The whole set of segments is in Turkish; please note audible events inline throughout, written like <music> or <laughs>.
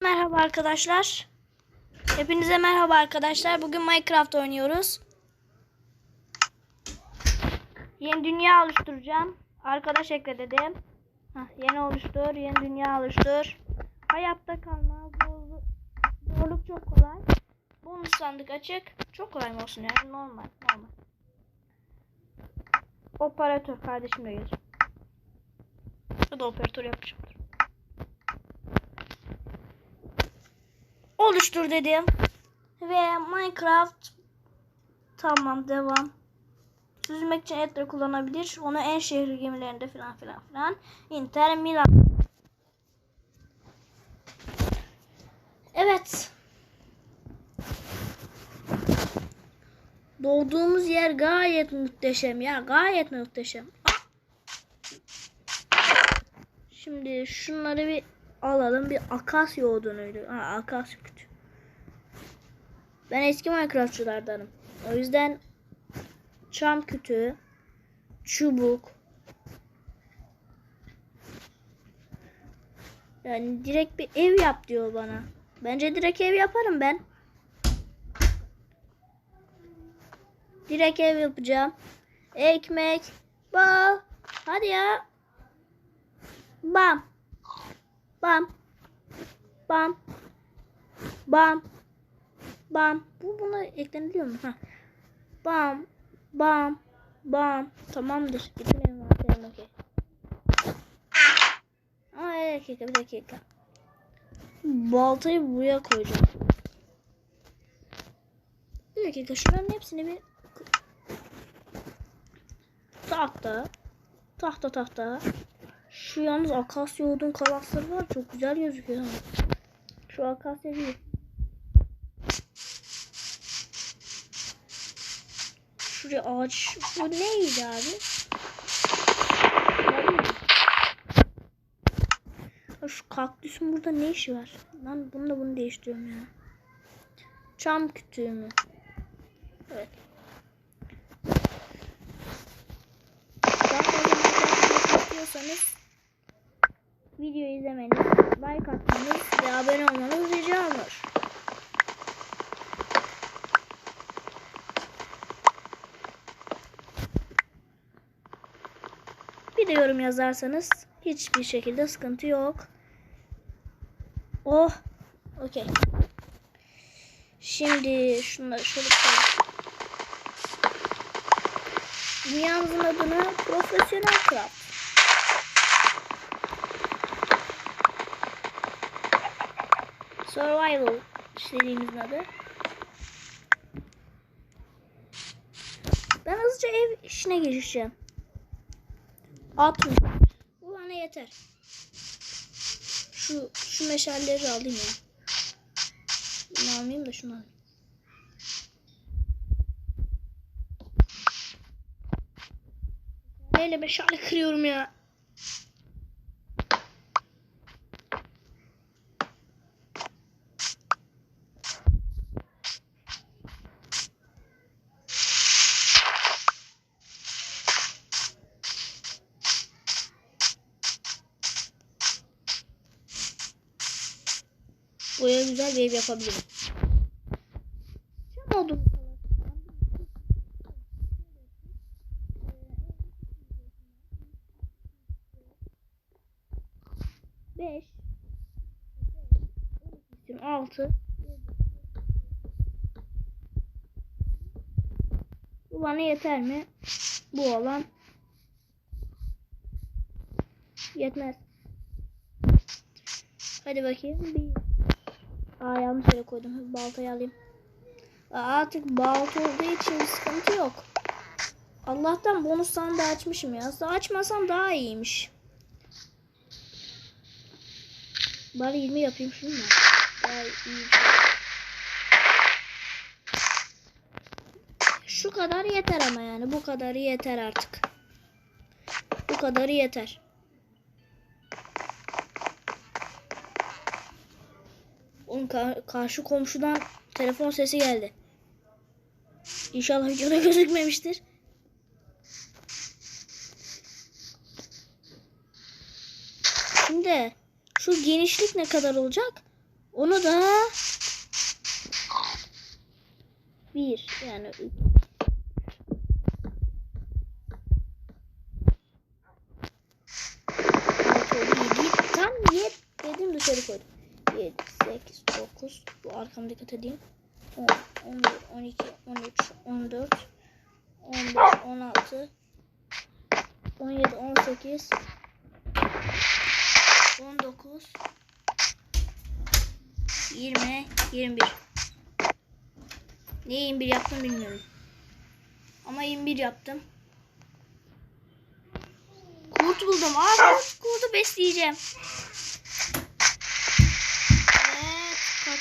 Merhaba arkadaşlar. Hepinize merhaba arkadaşlar. Bugün Minecraft oynuyoruz. Yeni dünya oluşturacağım. Arkadaş ekledim. Hah, yeni oluştur, yeni dünya oluştur. Hayatta kalma, zorluk, çok kolay. Bonus sandık açık. Çok kolay mı olsun yani? Normal, normal. Operatör kardeşimle gelir. Ya da operatör yapacağımdır. Oluştur dedim. Ve Minecraft tamam devam. Süzmek için etle kullanabilir. Onu en şehri gemilerinde filan filan filan. Inter Milan. Evet. Doğduğumuz yer gayet muhteşem ya. Gayet muhteşem. Şimdi şunları bir alalım. Bir akasya odunuydu. Ha, akasya kütü. Ben eski Minecraftçılardanım. O yüzden çam kütüğü, çubuk, yani direkt bir ev yap diyor bana. Bence direkt ev yaparım ben. Direkt ev yapacağım. Ekmek, bal. Hadi ya. Bam. Bam. Bam. Bam. Bam. Bu buna ekleniliyor mu? Ha. Bam. Bam. Bam. Tamamdır. Bütün envanterim okey. Ama bir dakika bir dakika. Baltayı buraya koyacağım. Bir dakika şunların hepsini bir tahta tahta tahta şu yalnız akasya odun kalasları var çok güzel gözüküyor. Şu akasya değil. Şuraya ağaç. Bu neydi abi? Şu kaktüsün burada ne işi var? Lan bunu da bunu değiştiriyorum ya. Çam kütüğü mü? Evet. İstiyorsanız video izlemeniz, like atmanız ve abone olmanız rica olur. Bir de yorum yazarsanız hiçbir şekilde sıkıntı yok. Oh. Okey. Şimdi şunları şöyle koyalım. Dünyamızın adını Profesyonel Craft. Survival istediğimizin adı. Ben hızlıca ev işine girişeceğim. 60. Bu bana yeter. Şu şu meşalleri alayım ya. Bunu almayayım da şunu alayım. Neyle meşale kırıyorum ya. Buraya güzel bir ev yapabilirim. Çam odun. Beş. Altı. Bu bana yeter mi? Bu olan yetmez. Hadi bakayım. Bir. Aa yanlış yere koydum. Baltayı alayım. Artık balta olduğu için sıkıntı yok. Allah'tan bonus sandığı açmışım ya. Aslında açmasam daha iyiymiş. Bari 20 yapayım da. Daha iyi. Şu kadar yeter ama yani. Bu kadarı yeter artık. Bu kadarı yeter. Onun ka- karşı komşudan telefon sesi geldi. İnşallah videoda <laughs> gözükmemiştir. Şimdi şu genişlik ne kadar olacak? Onu da bir yani. Tam yedi dedim dışarı koydum. 7, 8, 9. Bu arkamda dikkat edeyim. 10, 11, 12, 13, 14, 15, 16, 17, 18, 19, 20, 21. Niye 21 yaptım bilmiyorum. Ama 21 yaptım. Kurt buldum. Aa kurt, kurdu besleyeceğim.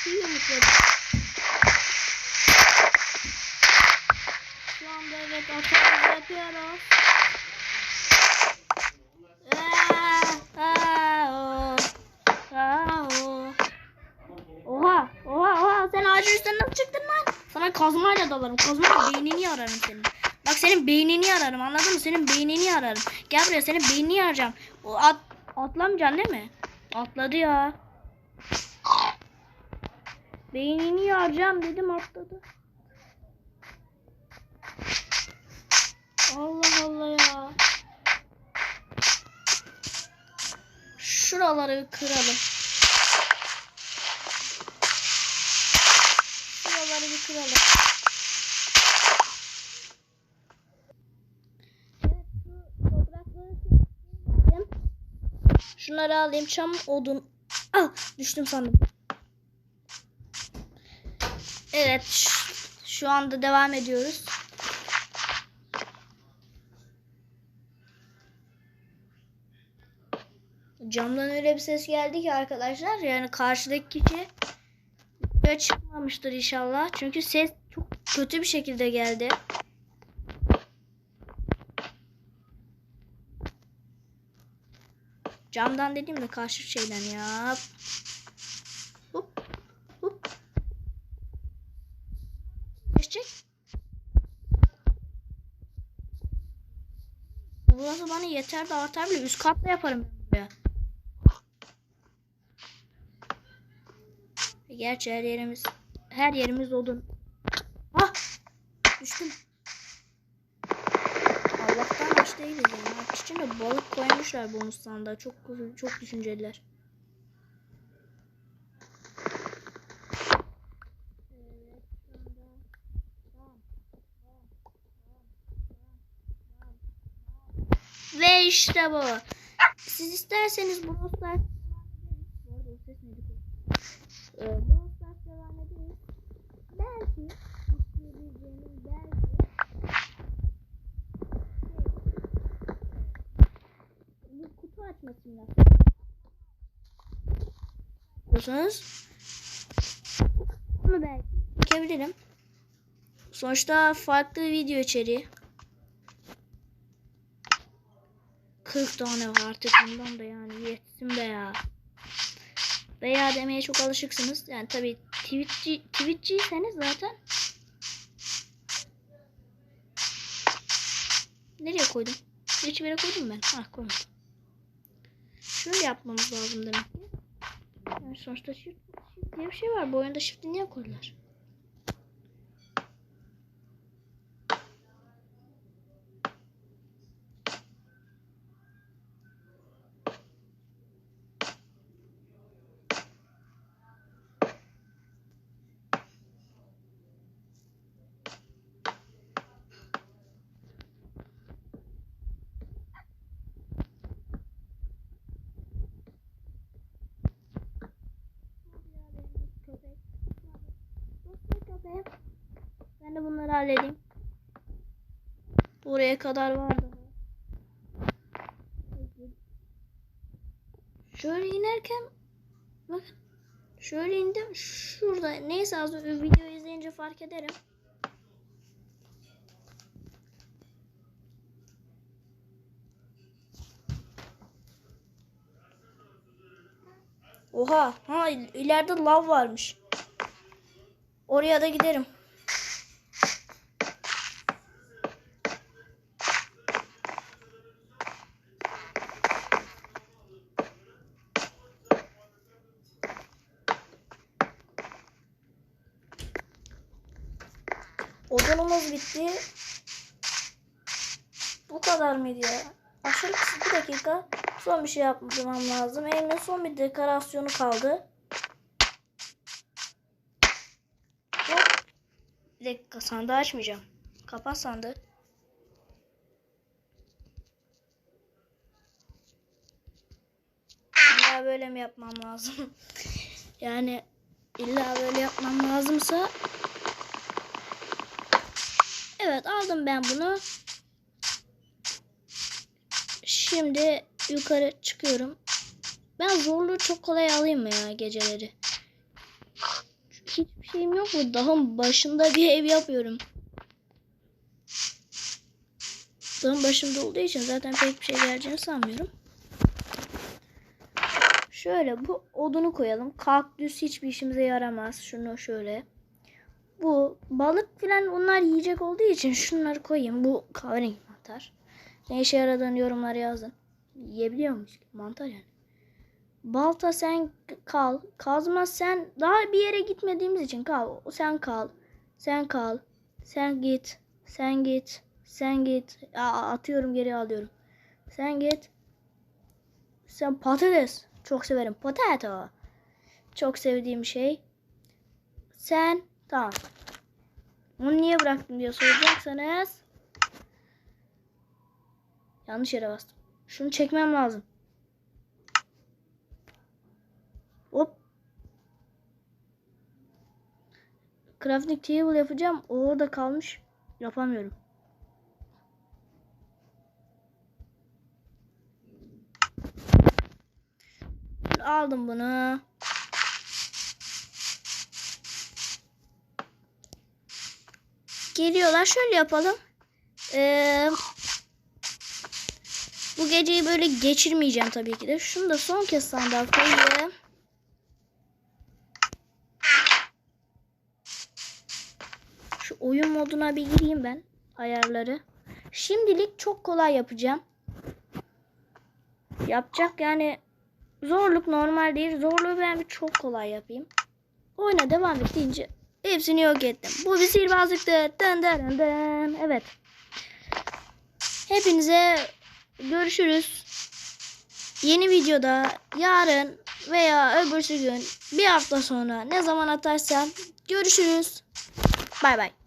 Kapıyı yumrukladım. Şu anda evet atağımızı yapıyoruz. Oha, oha, oha. Sen ağacın üstüne nasıl çıktın lan? Sana kazmayla dalarım. Kazmayla beynini yararım senin. Bak senin beynini yararım anladın mı? Senin beynini yararım. Gel buraya senin beynini yaracağım. O at, atlamayacaksın değil mi? Atladı ya. Beynini yaracağım dedim atladı. Allah Allah ya. Şuraları kıralım. Şuraları bir kıralım. Şunları alayım çam odun. Ah düştüm sandım. Evet şu anda devam ediyoruz. Camdan öyle bir ses geldi ki arkadaşlar yani karşıdaki kişi videoya çıkmamıştır inşallah. Çünkü ses çok kötü bir şekilde geldi. Camdan dediğimde karşı şeyden ya. Bana yeter de artar bile. Üst katta yaparım ben buraya. Gerçi her yerimiz her yerimiz odun. Ah! Düştüm. Allah'tan aç değiliz yani. Aç balık koymuşlar bonus sandığa. Çok çok düşünceliler. Ve işte bu. Siz isterseniz Bu? Ee, Brawl Stars devam ederiz. Belki isteyebileceğiniz belki şey, bir kutu açma simülasyonu. Diyorsanız bunu belki çekebilirim. Sonuçta farklı video içeriği. 40 tane var artık bundan da yani yetsin be ya. Veya demeye çok alışıksınız. Yani tabi Twitch'ci, Twitch'ciyseniz zaten. Nereye koydum? Hiçbir yere koydum ben. Ha koydum. Şöyle yapmamız lazım demek ki. Yani sonuçta shift diye bir şey var. Bu oyunda shift'i niye koydular? Köpek. Ben de bunları halledeyim. Buraya kadar var daha. Şöyle inerken bakın şöyle indim şurada neyse az önce video izleyince fark ederim. Oha ha il- ileride lav varmış. Oraya da giderim. Odunumuz bitti. Bu kadar mıydı ya? Aşırı bir dakika. Son bir şey yapmam lazım. Elimde son bir dekorasyonu kaldı. Bir dakika sandığı açmayacağım. Kapat sandığı. İlla böyle mi yapmam lazım? <laughs> yani illa böyle yapmam lazımsa Evet aldım ben bunu. Şimdi yukarı çıkıyorum. Ben zorluğu çok kolay alayım mı ya geceleri? Hiçbir şeyim yok mu? Dağın başında bir ev yapıyorum. Dağın başında olduğu için zaten pek bir şey geleceğini sanmıyorum. Şöyle bu odunu koyalım. Kaktüs hiçbir işimize yaramaz. Şunu şöyle. Bu balık filan onlar yiyecek olduğu için şunları koyayım. Bu kahverengi mantar. Ne işe yaradığını yorumlara yazın. Yiyebiliyor muyuz? Mantar yani. Balta sen kal. Kazma sen daha bir yere gitmediğimiz için kal. Sen kal. Sen kal. Sen git. Sen git. Sen git. Aa, atıyorum geri alıyorum. Sen git. Sen patates. Çok severim. Potato. Çok sevdiğim şey. Sen tamam. Onu niye bıraktım diye soracaksanız. Yanlış yere bastım. Şunu çekmem lazım. Crafting table yapacağım. Orada kalmış. Yapamıyorum. Aldım bunu. Geliyorlar. Şöyle yapalım. Ee, bu geceyi böyle geçirmeyeceğim tabii ki de. Şunu da son kez sandığa koyayım. Şu oyun moduna bir gireyim ben. Ayarları. Şimdilik çok kolay yapacağım. Yapacak yani zorluk normal değil. Zorluğu ben bir çok kolay yapayım. Oyuna devam et deyince hepsini yok ettim. Bu bir sihirbazlıktı. Dın dın dın. Evet. Hepinize görüşürüz. Yeni videoda yarın veya öbürsü gün bir hafta sonra ne zaman atarsam görüşürüz. Bay bay.